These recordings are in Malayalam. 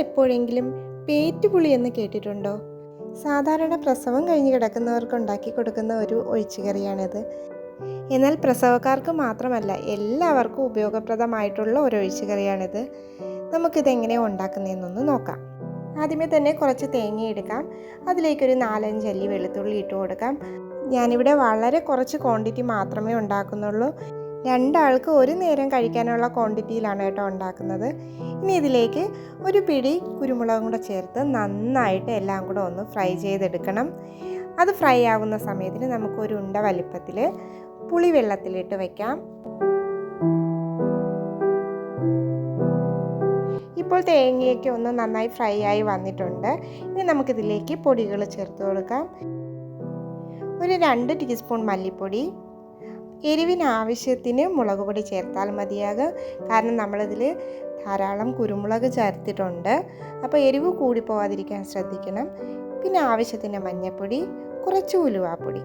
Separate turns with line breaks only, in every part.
എപ്പോഴെങ്കിലും പേറ്റുപുളി എന്ന് കേട്ടിട്ടുണ്ടോ? സാധാരണ പ്രസവം കഴിഞ്ഞ് കിടക്കുന്നവർക്ക് ഉണ്ടാക്കി കൊടുക്കുന്ന ഒരു ഒഴിച്ചുകറിയാണിത്. എന്നാൽ പ്രസവക്കാർക്ക് മാത്രമല്ല എല്ലാവർക്കും ഉപയോഗപ്രദമായിട്ടുള്ള ഒരു ഒഴിച്ചുകറിയാണിത്. നമുക്കിതെങ്ങനെ ഉണ്ടാക്കുന്നതെന്നൊന്ന് നോക്കാം. ആദ്യമേ തന്നെ കുറച്ച് തേങ്ങ എടുക്കാം. അതിലേക്കൊരു നാലഞ്ച് അല്ലി വെളുത്തുള്ളി ഇട്ട് കൊടുക്കാം. ഞാനിവിടെ വളരെ കുറച്ച് ക്വാണ്ടിറ്റി മാത്രമേ ഉണ്ടാക്കുന്നുള്ളൂ. രണ്ടാൾക്ക് ഒരു നേരം കഴിക്കാനുള്ള ക്വാണ്ടിറ്റിയിലാണ് കേട്ടോ ഉണ്ടാക്കുന്നത്. ഇനി ഇതിലേക്ക് ഒരു പിടി കുരുമുളകും കൂടെ ചേർത്ത് നന്നായിട്ട് എല്ലാം കൂടെ ഒന്ന് ഫ്രൈ ചെയ്തെടുക്കണം. അത് ഫ്രൈ ആവുന്ന സമയത്തിന് നമുക്ക് ഒരു ഉണ്ട വലിപ്പത്തിൽ പുളി വെള്ളത്തിലിട്ട് വയ്ക്കാം ഇപ്പോൾ തേങ്ങയൊക്കെ ഒന്ന് നന്നായി ഫ്രൈ ആയി വന്നിട്ടുണ്ട്. ഇനി നമുക്കിതിലേക്ക് പൊടികൾ ചേർത്ത് കൊടുക്കാം. ഒരു രണ്ട് ടീസ്പൂൺ മല്ലിപ്പൊടി എരിവിന് ആവശ്യത്തിന് മുളക് പൊടി ചേർത്താൽ മതിയാകും. കാരണം നമ്മളിതിൽ ധാരാളം കുരുമുളക് ചേർത്തിട്ടുണ്ട്. അപ്പോൾ എരിവ് കൂടി പോവാതിരിക്കാൻ ശ്രദ്ധിക്കണം. പിന്നെ ആവശ്യത്തിന് മഞ്ഞൾപ്പൊടി കുറച്ച് ഉലുവാപ്പൊടി.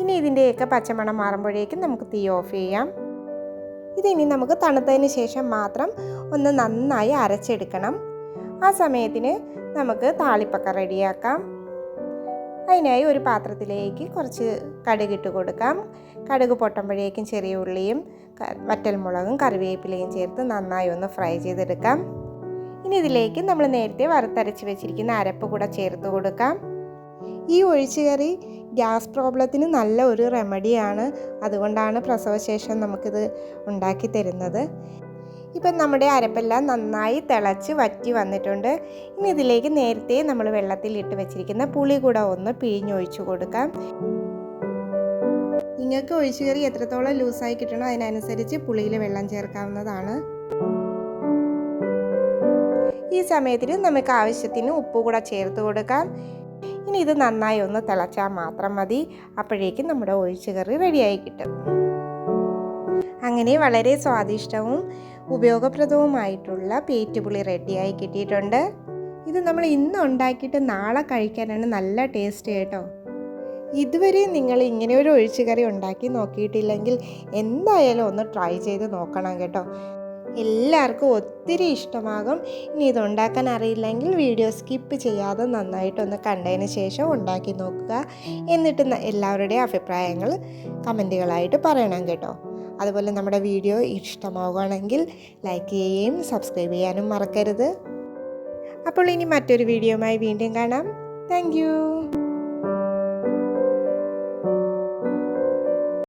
ഇനി ഇതിന്റെയൊക്കെ പച്ചമണം മാറുമ്പോഴേക്കും നമുക്ക് തീ ഓഫ് ചെയ്യാം. ഇതിനി നമുക്ക് തണുത്തതിന് ശേഷം മാത്രം ഒന്ന് നന്നായി അരച്ചെടുക്കണം. ആ സമയത്തിന് നമുക്ക് താളിപ്പൊക്കെ റെഡിയാക്കാം. അതിനായി ഒരു പാത്രത്തിലേക്ക് കുറച്ച് കടുക് ഇട്ട് കൊടുക്കാം. കടുക് പൊട്ടുമ്പോഴേക്കും ചെറിയ ഉള്ളിയും വറ്റൽമുളകും കറിവേപ്പിലയും ചേർത്ത് നന്നായി ഒന്ന് ഫ്രൈ ചെയ്തെടുക്കാം. ഇനി ഇതിലേക്ക് നമ്മൾ നേരത്തെ വറുത്തരച്ച് വെച്ചിരിക്കുന്ന അരപ്പ് കൂടെ ചേർത്ത് കൊടുക്കാം. ഈ ഒഴിച്ചുകറി ഗ്യാസ് പ്രോബ്ലത്തിന് നല്ല ഒരു റെമഡിയാണ്. അതുകൊണ്ടാണ് പ്രസവശേഷം നമുക്കിത് ഉണ്ടാക്കി തരുന്നത്. ഇപ്പം നമ്മുടെ അരപ്പെല്ലാം നന്നായി തിളച്ച് വറ്റി വന്നിട്ടുണ്ട്. ഇനി ഇതിലേക്ക് നേരത്തെ നമ്മൾ വെള്ളത്തിൽ ഇട്ട് വെച്ചിരിക്കുന്ന പുളി കൂടെ ഒന്ന് പിഴിഞ്ഞൊഴിച്ചു കൊടുക്കാം. നിങ്ങൾക്ക് ഒഴിച്ചുകറി എത്രത്തോളം ലൂസായി കിട്ടണോ അതിനനുസരിച്ച് പുളിയിൽ വെള്ളം ചേർക്കാവുന്നതാണ്. ഈ സമയത്തിന് നമുക്ക് ആവശ്യത്തിന് ഉപ്പ് കൂടെ ചേർത്ത് കൊടുക്കാം. ഇനി ഇത് നന്നായി ഒന്ന് തിളച്ചാൽ മാത്രം മതി. അപ്പോഴേക്കും നമ്മുടെ ഒഴിച്ചുകറി റെഡിയായി കിട്ടും. അങ്ങനെ വളരെ സ്വാദിഷ്ടവും ഉപയോഗപ്രദവുമായിട്ടുള്ള പേറ്റുപുളി റെഡിയായി കിട്ടിയിട്ടുണ്ട്. ഇത് നമ്മൾ ഇന്ന് ഉണ്ടാക്കിയിട്ട് നാളെ കഴിക്കാനാണ് നല്ല ടേസ്റ്റ് കേട്ടോ. ഇതുവരെ നിങ്ങൾ ഇങ്ങനെ ഒരു ഒഴിച്ചുകറി ഉണ്ടാക്കി നോക്കിയിട്ടില്ലെങ്കിൽ എന്തായാലും ഒന്ന് ട്രൈ ചെയ്ത് നോക്കണം കേട്ടോ. എല്ലാവർക്കും ഒത്തിരി ഇഷ്ടമാകും. ഇനി ഇത് ഉണ്ടാക്കാൻ അറിയില്ലെങ്കിൽ വീഡിയോ സ്കിപ്പ് ചെയ്യാതെ നന്നായിട്ടൊന്ന് കണ്ടതിന് ശേഷം ഉണ്ടാക്കി നോക്കുക. എന്നിട്ട് എല്ലാവരുടെയും അഭിപ്രായങ്ങൾ കമന്റുകളായിട്ട് പറയണം കേട്ടോ. അതുപോലെ നമ്മുടെ വീഡിയോ ഇഷ്ടമാവുകയാണെങ്കിൽ ലൈക്ക് ചെയ്യുകയും സബ്സ്ക്രൈബ് ചെയ്യാനും മറക്കരുത്. അപ്പോൾ ഇനി മറ്റൊരു വീഡിയോയുമായി വീണ്ടും കാണാം. താങ്ക്